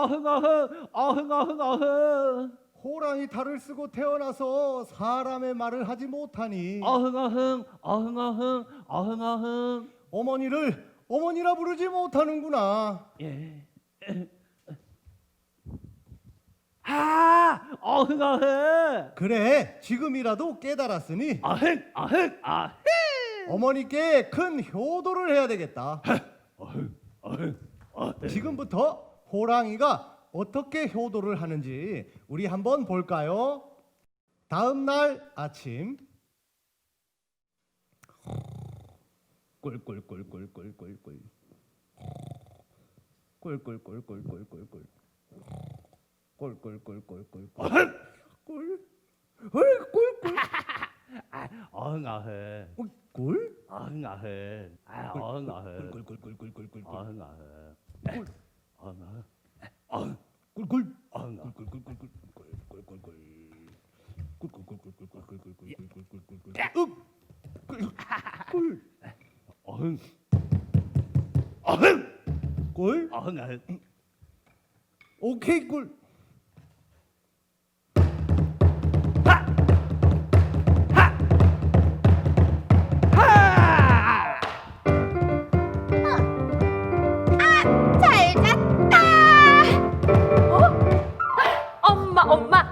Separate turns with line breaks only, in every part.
어흥 어흥 어흥 어흥 어흥
호랑이 탈을 쓰고 태어나서 사람의 말을 하지 못하니
어흥 어흥 어흥 어흥 어흥 어흥
어머니를 어머니라 부르지 못하는구나.
예. 아 어흥 어흥
그래 지금이라도 깨달았으니
어흥 어흥 어흥
어머니께 큰 효도를 해야 되겠다.
어흥 어흥 어흥
지금부터 호랑이가 어떻게 효도를 하는지 우리 한번 볼까요? 다음 날 아침. 꿀꿀꿀꿀꿀꿀꿀 꿀꿀꿀꿀꿀꿀꿀 꿀꿀꿀꿀꿀꿀. 꿀! 꿀꿀꿀!
아, 어흥 어흥.
꿀?
어흥 어흥. 아 어흥 어흥.
꿀꿀꿀꿀꿀꿀꿀
어흥 어흥 어흥 어흥
꿀꿀
어흥 어흥
꿀
어흥 어흥
꿀
어흥
오케이 꿀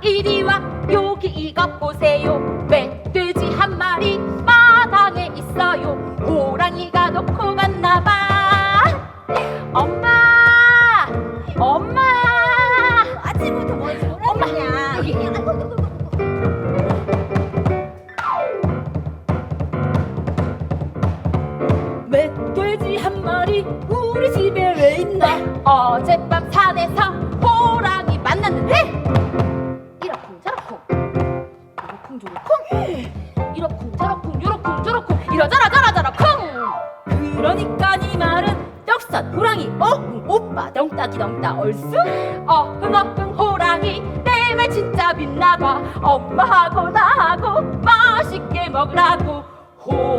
이리 와 여기 이것 보세요. 멧돼지 한 마리 마당에 있어요? 호랑이가 놓고 갔나 봐. 엄마 엄마. 아침부터 뭐지 엄마. 여기 멧돼지 한 마리 우리 집에 왜 있나? 어젯밤 산에서 어흥 오빠 덩따기 덩따 얼쑤? 어흥 어흥 호랑이 내 말 진짜 빛나봐. 엄마하고 나하고 맛있게 먹으라고. 호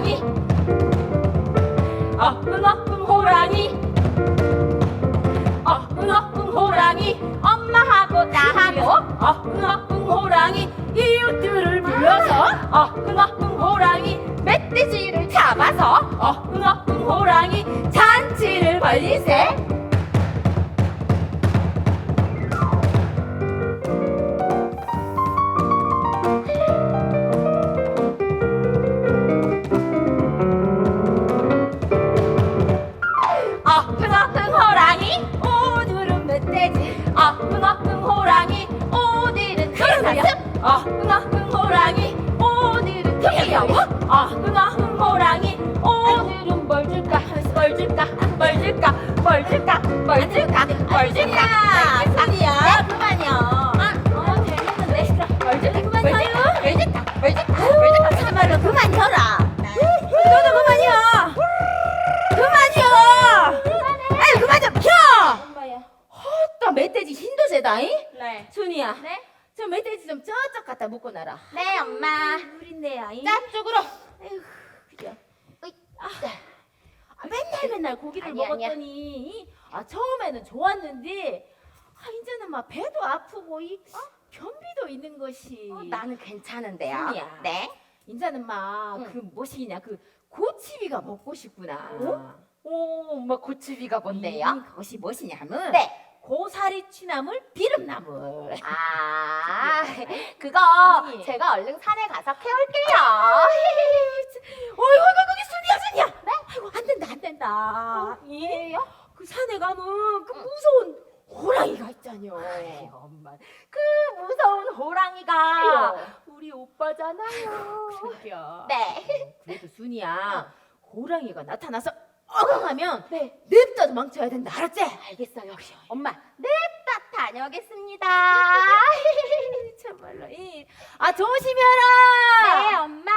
호랑이 어흥 어흥 호랑이 어흥 어흥 호랑이 엄마하고 나하고? 어흥 어흥 호랑이 이웃들을 불러서? 어흥 어흥 호랑이 멧돼지를 잡아서? 어흥 어흥 호랑이 잔치를 벌리세 뭘 줄까 아니야. 아어 재밌는데? 그만 참말로 그만 너도 그만이야! 아유 그만 좀 멧돼지 힘도 세다잉?
네.
순이야.
네?
저 멧돼지 좀 저쪽 갖다 묶어놔라.
네, 엄마.
우린데 아잉.
짝쪽으로.
에휴 그래. 아, 아, 맨날 맨날 고기를
아니야.
먹었더니 아 처음에는 좋았는데 아 이제는 막 배도 아프고 이 변비도 있는 것이
어, 나는 괜찮은데요.
순이야.
네.
이제는 막
응.
그 무엇이냐 그 고치비가 먹고 싶구나
오, 엄마 고추비가 뭔데요?
이, 그것이 무엇이냐면
네.
고사리 취나물 비름나물
아, 그거
예.
제가 얼른 산에 가서 캐올게요.
어이구 어이구 거기 순이야 순이야 네? 아이고 안 된다 안 된다 예? 그 산에 가면 그 무서운 호랑이가 있잖여
아이, 엄마. 그 무서운 호랑이가
우리 오빠잖아요
그러게요. 네.
그래도 순이야 호랑이가 나타나서 어강하면
네.
냅다 도망쳐야 된다 알았지?
알겠어요. 엄마, 냅다
다녀오겠습니다.
참말로. 이. 아 조심해라.
네, 엄마.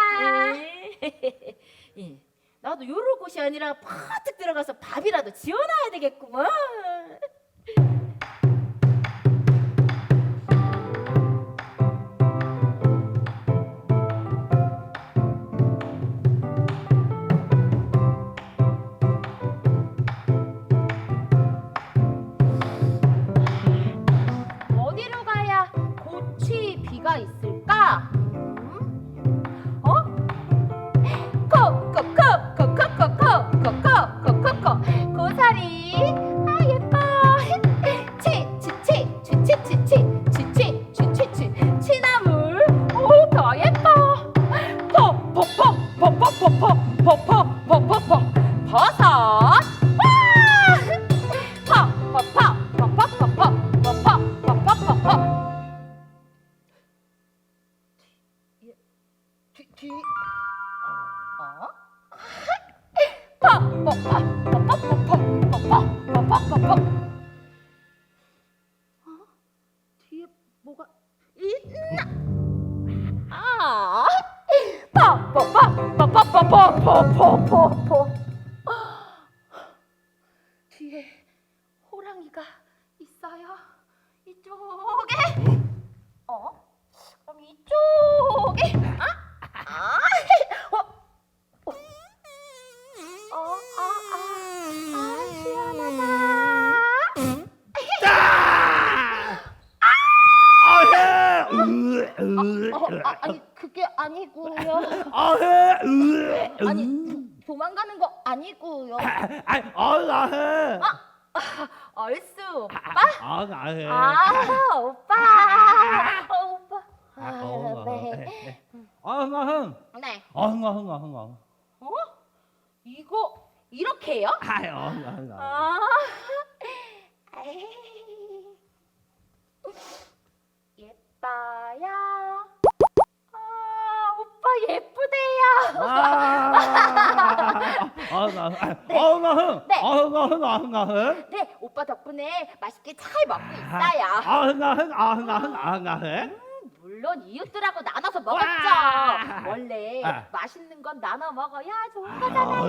예. 나도 요럴 곳이 아니라 파뜩 들어가서 밥이라도 지어놔야 되겠구먼.
뒤, 뒤, 어? 어? 뒤에 뭐가 있나? 아, 퍼퍼퍼퍼퍼퍼퍼퍼퍼퍼 뒤에 호랑이가 있어요. 이쪽에. 어? 그럼 이쪽에. 아? 아? 어? 어? 어? 아, 아, 아, 시원하다. 어, 아, 아니 그게 아니고요. 아니 도망가는 거 아니고요.
아이 어나해
얼쑤 오빠?
어나해
아 오빠. 어, 오빠. 아, 네.
어나흥
네.
어나흥 어?
이거 이렇게요?
아이 어나흥
아. 에이. 예뻐요. 아, 예쁘대요.
어나흥
네.
어나흥 어나흥
네, 오빠 덕분에 맛있게 잘 먹고 있어요.
어나흥 어나흥 어나흥
물론 이웃들하고 나눠서 먹었죠.
와.
원래
아.
맛있는 건 나눠 먹어야 좋은
아,
거잖아요.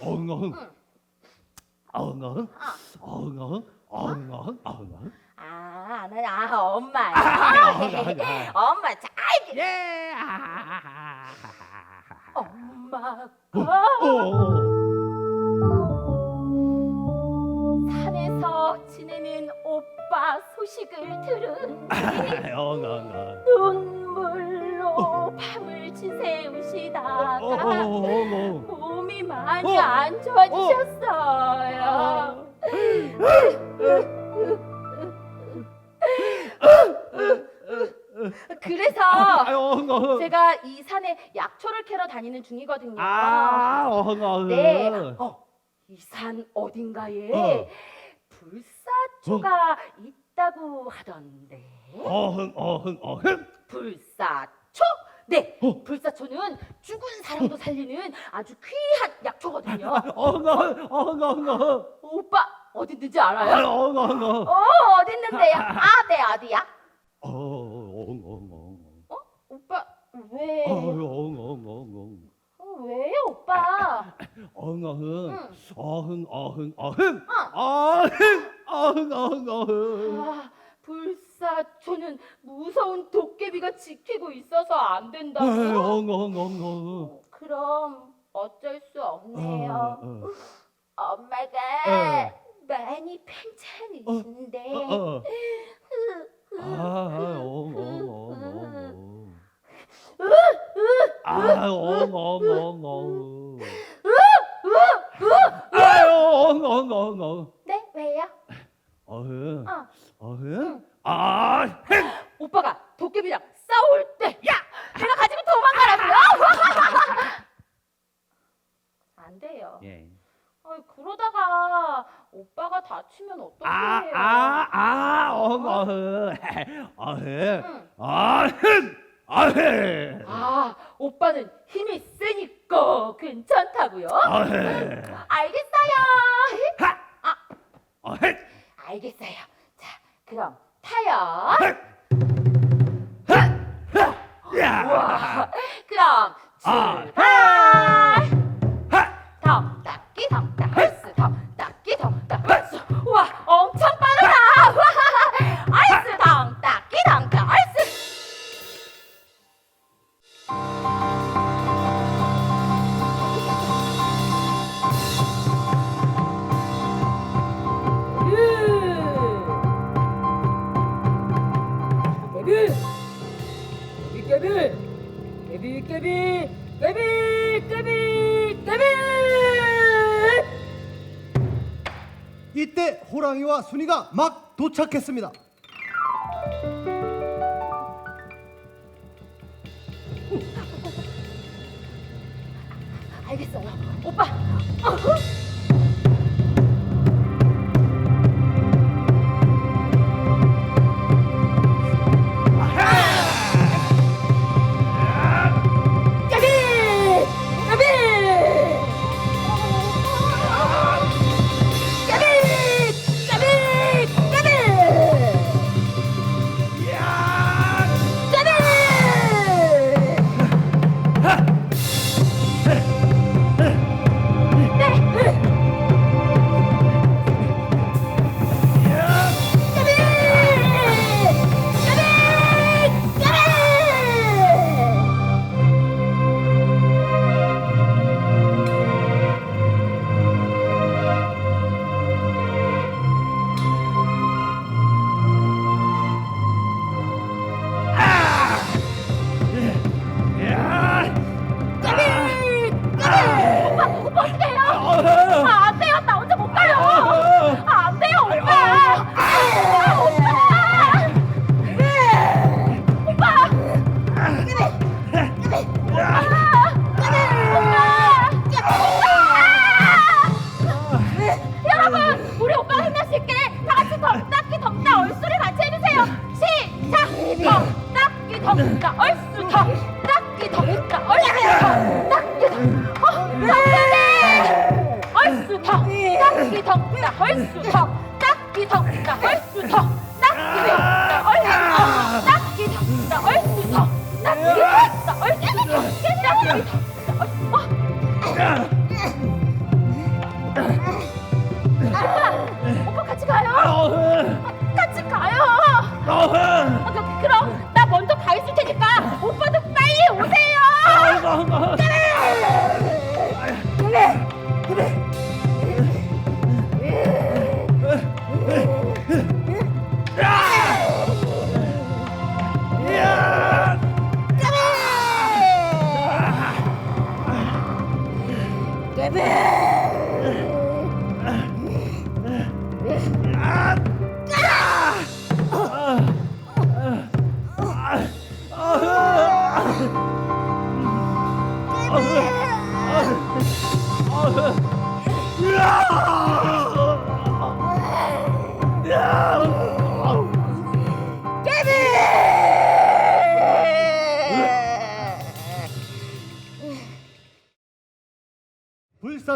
어나흥
아.
어나흥 어나흥 어나흥
아, 나, 아, 엄마요.
아, 어나흥
엄마 잘. 예엄 마가
오
산에서 지내는 오빠 소식을 들은 뒤
어나흥
눈물로 밤을 지새우시다가
어어어어
몸이 많이
어.
안 좋아지셨어요. 그래서
아유
제가 이 산에 약초를 캐러 다니는 중이거든요.
아 어나흥
네. 어, 이 산 어딘가에
어.
불사초가 있다고 하던데.
어흥 어흥 어흥
불사초? 네,
어.
불사초는 죽은 사람도 살리는 아주 귀한 약초거든요.
어흥 어흥 어흥 어흥
오빠 어디 있는지 알아요?
아유 어흥 어흥 어흥
어, 어디 있는데요? 아, 네, 어디야?
어흥 어흥
왜?
어흥 어흥 어흥
어, 왜요, 오빠?
어흥 어흥
응.
어흥 어흥 어흥 어흥 어흥 어흥 어흥
아, 불사초는 무서운 도깨비가 지키고 있어서 안 된다고.
어흥 어흥 어흥 어흥
어, 그럼 어쩔 수 없네요.
어,
엄마가
어.
많이 편찮으신데.
어, 어. 아, 어흥 어흥 어흥 어흥 아, 아유, 어흥 어흥 어흥
네, 왜요?
어흥
어.
어흥 아, 흥
오빠가 도깨비랑 싸울 때, 야, 내가 가지고 도망가라고요? 안 돼요.
예.
아이, 그러다가 오빠가 다치면 어떡해요?
아, 아, 아, 어흥 어흥 어흥
응.
어흥 아헤
아, 오빠는 힘이 세니까 괜찮다고요?
아헤
알겠어요.
하! 아헤
알겠어요. 자,
그럼 타요. 와, 그럼 출발. 덤 와,
깨비. 깨비 깨비. 깨비 깨비. 깨비 깨비
이때 호랑이와 순이가 막 도착했습니다.
얼쑤 덩따끼 덩따 얼쑤 덩따끼 덩 어, 덩따끼 얼쑤 덩따끼 덩따 얼쑤 덩따끼 덩따 얼쑤 덩따끼 덩따 얼쑤 덩따끼 덩따 얼쑤 덩따끼 덩따 얼쑤 덩따끼 덩따 어? 오빠 같이 가요. 같이 가요. 어, 그, 그럼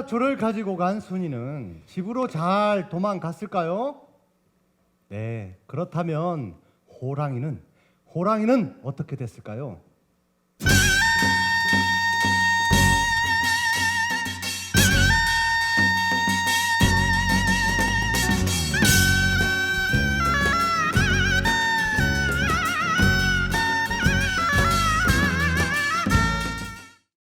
불사초를 가지고 간 순이는 집으로 잘 도망갔을까요? 네, 그렇다면 호랑이는 호랑이는 어떻게 됐을까요?